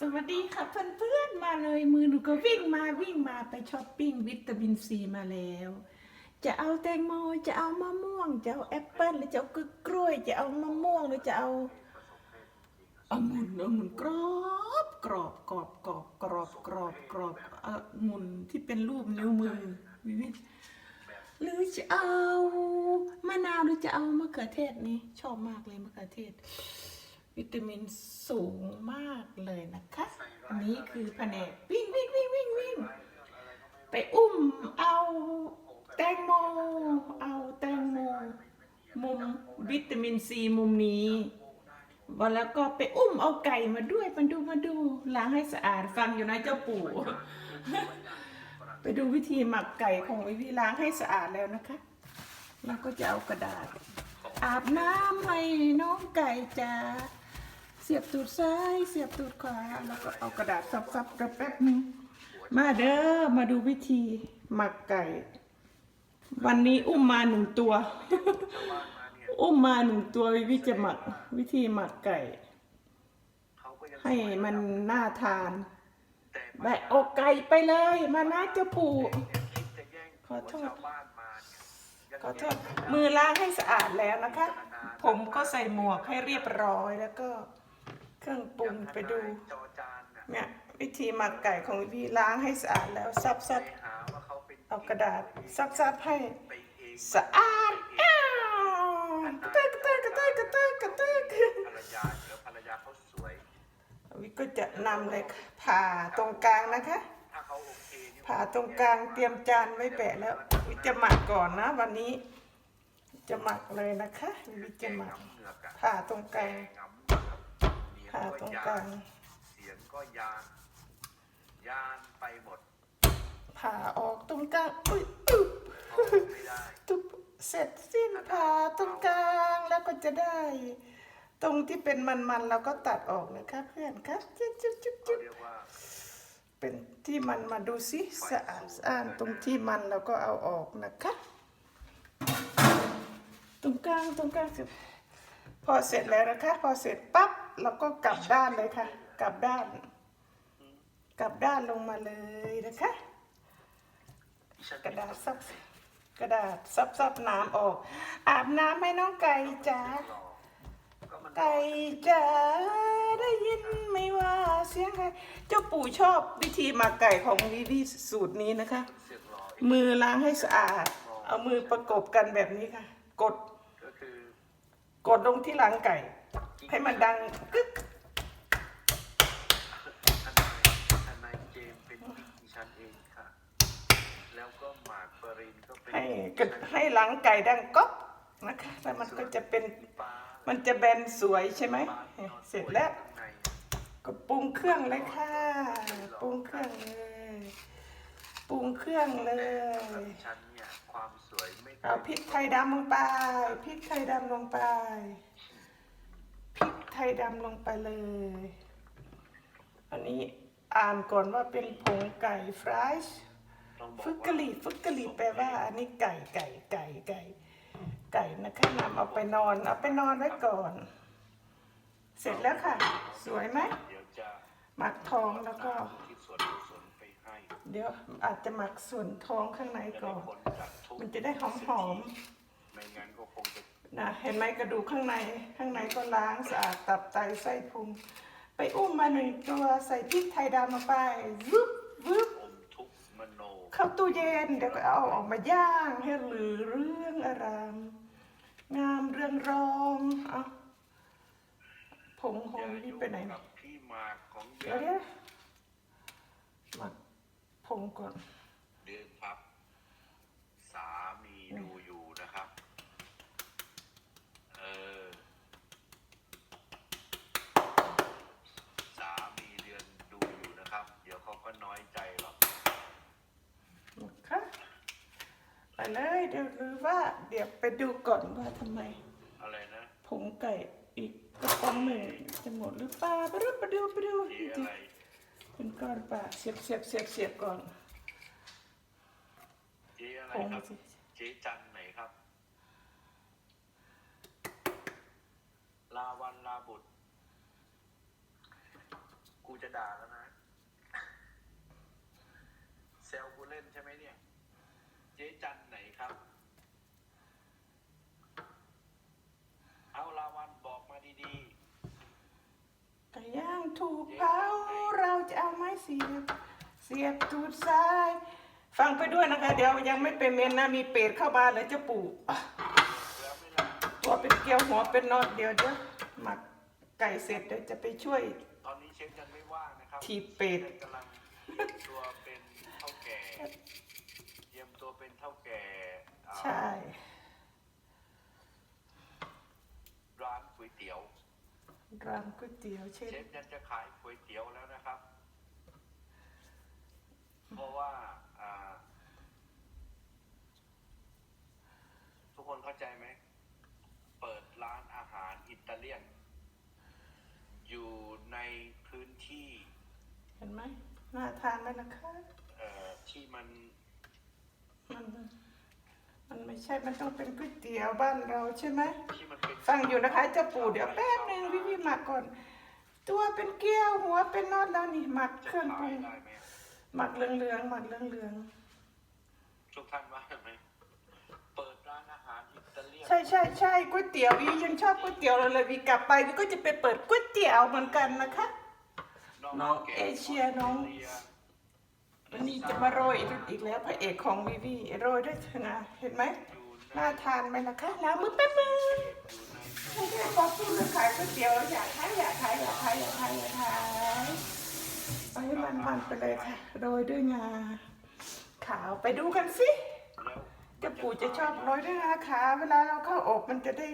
สวัสดีค่ะเพื่อนๆมาเลยมือหนูก็วิ่งมาวิ่งมาไปช้อปปิ้งวิตามินซีมาแล้ว จะเอาแตงโมจะเอามะม่วง จะเอาแอปเปิ้ลหรือจะเอากล้วย จะเอามะม่วงหรือจะเอาองุ่นองุ่นกรอบกรอบกรอบกรอบกรอบกรอบกรอบองุ่นที่เป็นรูปนิ้วมือวิวิหรือจะเอามะนาวหรือจะเอามะเขือเทศนี่ชอบมากเลยมะเขือเทศ วิตามินสูงมากเลยนะคะอันนี้คือแผนกวิ่งวิ่งวิ่งวิ่งวิ่งไปอุ้มเอาแตงโม เอาแตงโม มุมวิตามินซีมุมนี้วันแล้วก็ไปอุ้มเอาไก่มาด้วยมาดูมาดูล้างให้สะอาดฟังอยู่นะเจ้าปู่ ไปดูวิธีหมักไก่ของวิธีล้างให้สะอาดแล้วนะคะแล้วก็จะเอากระดาษ อาบน้ำให้น้องไก่จ้า เสียบตูดซ้าย เสียบตูดขวา แล้วก็เอากระดาษซับๆแป๊บๆนึงมาเด้อมาดูวิธีหมักไก่ วันนี้อุ้มมาหนึ่งตัว อุ้มมาหนึ่งตัววิวิจะหมัก วิธีหมักไก่ ให้มันน่าทานแบะอกไก่ไปเลย มานะเจ้าปู่ขอโทษขอโทษมือล้างให้สะอาดแล้วนะคะ ผมก็ใส่หมวกให้เรียบร้อยแล้วก็ เครื่องปรุงไปดูเนี่ยวิธีหมักไก่ของพี่ล้างให้สะอาดแล้วซับซับเอากระดาษซับซับให้สะอาดอ้าวกระเตกกระเตกกระเตกกระเตกกระเตกภรรยาแล้วภรรยาเขาสวย วิก็จะนำเลยค่ะผ่าตรงกลางนะคะ ถ้าเขาโอเคนี่ผ่าตรงกลางเตรียมจานไว้แปะแล้ววิจะหมักก่อนนะ วันนี้ จะหมักเลยนะคะวิจะหมักน้ำเหงือกอะผ่าตรงกลางงำ ผ่าก็ตรงยากลางนเสียงก็ยานยานไปหมดผ่าออกตรงกลางอุ้ยอุ๊บเอาไม่ได้ตุ๊บเสร็จสิ้นผ่าตรงกลางแล้วก็จะได้ ตรงที่เป็นมันๆเราก็ตัดออกนะคะเพื่อนคะจุ๊บจุ๊บจุ๊บเขาจุ๊บเรียกว่าเป็นที่มันมาดูสิสะอาดสะอาดตรงที่มันเราก็เอาออกนะคะตรงกลางตรงกลางเสร็จพอเสร็จแล้วนะคะ พอเสร็จปั๊บ เราก็กลับด้านเลยค่ะ กลับด้าน กลับด้านลงมาเลยนะคะ กระดาษซับกระดาษซับซับน้ำออก อาบน้ำให้น้องไก่จ๋าไก่จ๋าได้ยินไหมว่าเสียงใครเจ้าปู่ชอบวิธีหมักไก่ของวิวีสูตรนี้นะคะ มือล้างให้สะอาด เอามือประกบกันแบบนี้ค่ะ กด ดลงที่หลังไก่ ให้มันดังกึกทนายทนายเจมส์เป็นพี่ดิฉันเองค่ะ แล้วก็หมากปรินก็เป็นให้กดให้หลังไก่ดังก๊อบนะคะแล้วมันก็จะเป็นป้ามันจะแบนสวยใช่ไหมเสร็จแล้วข้างในก็ปรุงเครื่องเลยค่ะ ปรุงเครื่องเลย ปรุงเครื่องเลยฉันเนี่ยความสวยไม่ เคยเอาพริกไทยดำลงไปพริกไทยดำลงไปพริกไทยดำลงไปเลย อันนี้อ่านก่อนว่าเป็นผงไก่ฟรายช์ต้องบอกฟึกว่ากะหรี่ฟึกกะหรี่แปลว่า อันนี้ไก่ไก่ไก่ไก่ไก่นะคะนำเอาไปนอนเอาไปนอนไว้ก่อน เสร็จแล้วค่ะ สวยไหมเดี๋ยวจะหมักทองแล้วก็ เดี๋ยวอาจจะหมักส่วนท้องข้างในจะก่ได้อนผลจากทุกมันจะได้หอมหอมไม่งั้นก็คงจะๆนะเห็นไหมกระดูกข้างในข้างในก็ล้างสะอาดตับไตไส้พุง ไปอุ้มมาหนึ่งตัวใส่พริกไทยดำลงไปวึบวึบอมทุกข์มโนเข้าตู้เย็นเดี๋ยวก็เอาออกมาย่างให้เหลือเรื่องอาราม งามเรืองรองเอาผงหงนี่ไปไหนกับพี่หมากของเดี๋เดืยอวนเดี๋ยวหมัก ผงก่อนเดือนครับ สามีดูอยู่นะครับ เออ สามีเดือนดูอยู่นะครับ เดี๋ยวเขาก็น้อยใจหรอกค่ะไปเลยเดี๋ยวหรือว่า เดี๋ยวไปดูก่อนว่าทำไม อะไรนะผงไก่อีกกระป๋องหนึ่งจะหมดหรือเปล่าไปดูไปดูไปดูเจ๊อะไร เป็นก้อนปล่าเสียบเสียบเสียบเสียบก่อนเจ๊อะไรครับเจ๊จันไหนครับ ลาวันลาบุตร กูจะด่าแล้วนะเซลกูเล่นใช่ไหมเนี่ย เจ๊จันไหนครับ เอาลาวันบอกมาดีไก่ย่าง ถูกเผาเราจะเอาไม้เสียบ เสียบตูดซ้าย ฟังไปด้วยนะคะ เดี๋ยวยังไม่เป็นเมนนะมีเป็ดเข้ามาเลยจะปู่อะๆแล้วไม่ละตัวเป็นเกลียวหัวเป็นนอดเดียวเดี๋ยวหมักไก่เสร็จเดี๋ยวจะไปช่วยตอนนี้เชฟยังไม่ว่างนะครับทีเป็ดชฟกำลังเตรียมตัวเป็นเท่าแก่เตรียมตัวเป็นเท่าแก่อ่าใช่ร้านก๋วยเตี๋ยว ร้านก๋วยเตี๋ยวเช่นเชฟยันจะขายก๋วยเตี๋ยวแล้วนะครับ เพราะว่าอ่าทุกคนเข้าใจไหม เปิดร้านอาหารอิตาเลียน อยู่ในพื้นที่ เห็นไหมน่าทานไหมล่ะคะเอ่อที่มันมัน มันไม่ใช่ มันต้องเป็นก๋วยเตี๋ยวบ้านเราใช่ไหมที่มันเป็นฟังอยู่นะคะเจ้าปู่เดี๋ยวแป๊บหนึ่งพี่พี่หมักก่อน ตัวเป็นเกลียวหัวเป็นนอดแล้วนี่หมักเคจะรื่องปรุขายงได้ไหมหมักเหลืองๆหมักเหลืองทุกท่านว่าไหมเปิดร้านอาหารอิตาเลียนๆใช่ใช่ใช่ก๋วยเตี๋ยววียังชอบก๋วยเตี๋ยวเลยเลยวีกลับไปวีก็จะไปเปิดก๋วยเตี๋ยวเหมือนกันนะคะน้องเอเชียน้อง วันนี้จะมาโรยอีกแล้วพระเอกของวีวีโรยด้วยเถอะนะเห็นไหมน่าทานไหมล่ะคะล้างมือแป๊บนึงอยู่ในไม่ได้บอกพูดเรื่องขายก๋วยเตี๋ยวอยากขายอยากขายอยากขายอยากขายอยากขายเอาให้มันๆไปเลยค่ะโรยด้วยงาขาวไปดูกันสิเจ้าปู่จะชอบโรยด้วยงาขาวเวลาเราเข้าอบมันจะได้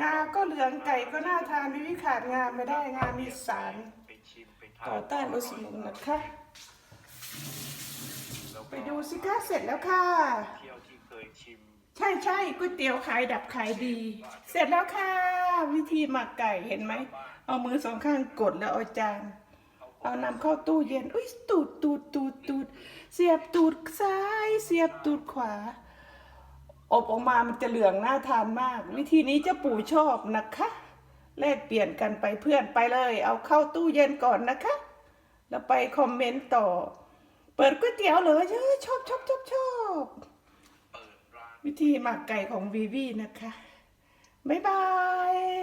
งาก็เหลืองไก่ก็น่าทานวิวิขาดงาไม่ได้งามีสารต่อต้านอนุมูลนะคะ แล้วก็ไปดูสิคะเสร็จแล้วค่ะ เที่ยวที่เคยชิมใช่ใช่ก๋วยเตี๋ยวขายดับขายดี เสร็จแล้วค่ะ วิธีหมักไก่เห็นไหม เอามือสองข้างกดแล้วเอาจานเอานำเข้าตู้เย็นอุ้ยตูดตูดตูดตูดเสียบตูดซ้าย เสียบตูดขวา อบออกมามันจะเหลืองน่าทานมาก วิธีนี้เจ้าปู่ชอบนะคะแลกเปลี่ยนกันไปเพื่อนไปเลย เอาเข้าตู้เย็นก่อนนะคะ แล้วไปคอมเมนต์ต่อ เปิดก๋วยเตี๋ยวเหรอเยอะชอบชอบชอบชอบเปิดร้านวิธีหมักไก่ของวีวีนะคะ บ๊ายบาย